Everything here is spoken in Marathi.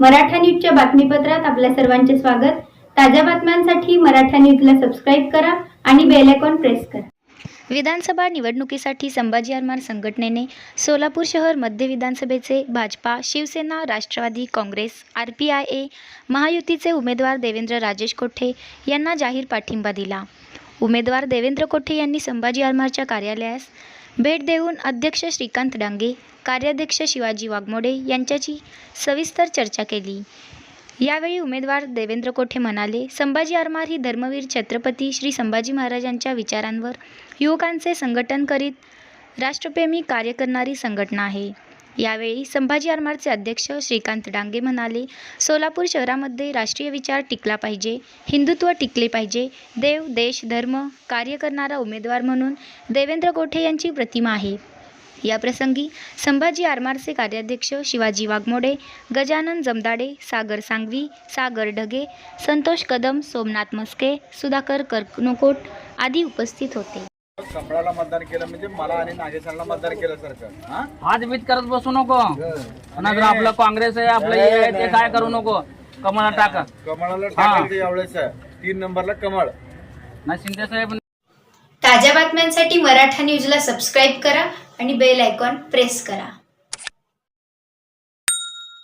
मराठा न्यूजच्या बातमीपत्रात आपल्या सर्वांचे स्वागत. ताज्या बातम्यांसाठी मराठा न्यूजला सबस्क्राईब करा आणि बेल आयकॉन प्रेस करा. विधानसभा निवडणुकीसाठी संभाजी आरमार संघटनेने सोलापूर शहर मध्य विधानसभेचे Bhajpa Shivsena Rashtravadi Congress R P I A महायुतीचे उमेदवार देवेंद्र राजेश कोठे यांना जाहीर पाठिंबा दिला. उमेदवार देवेंद्र कोठे यांनी संभाजी आरमारच्या कार्यालयास भेट देऊन अध्यक्ष श्रीकांत डांगे कार्याध्यक्ष शिवाजी वाघमोडे यांच्याची सविस्तर चर्चा केली. यावेळी उमेदवार देवेंद्र कोठे म्हणाले संभाजी आरमार ही धर्मवीर छत्रपती श्री संभाजी महाराजांच्या विचारांवर युवकांचे संघटन करीत राष्ट्रप्रेमी कार्य करणारी संघटना आहे. यावेळी संभाजी आरमारचे अध्यक्ष श्रीकांत डांगे म्हणाले सोलापूर शहरामध्ये राष्ट्रीय विचार टिकला पाहिजे हिंदुत्व टिकले पाहिजे देव देश धर्म कार्य करणारा उमेदवार म्हणून देवेंद्र गोठे यांची प्रतिमा आहे. याप्रसंगी संभाजी आरमारचे कार्याध्यक्ष शिवाजी वाघमोडे गजानन जमदाडे सागर सांगवी सागर ढगे संतोष कदम सोमनाथ मस्के सुधाकर कर्कनकोट आदी उपस्थित होते. कमळाला मतदान केलं म्हणजे मला आणि नागेशांना मतदान केलं सारखं हा? हात बीत करत बसू नको. आणि जर आपलं काँग्रेस आहे आपलं हे आहे ते काय करू नको. कमळा टाका. कमळाला टाकायचं यावेळेस. तीन नंबरला कमळ. ना शिंदे साहेब ताज्या बातम्यांसाठी मराठा न्यूजला सबस्क्राईब करा आणि बेल आयकॉन प्रेस करा.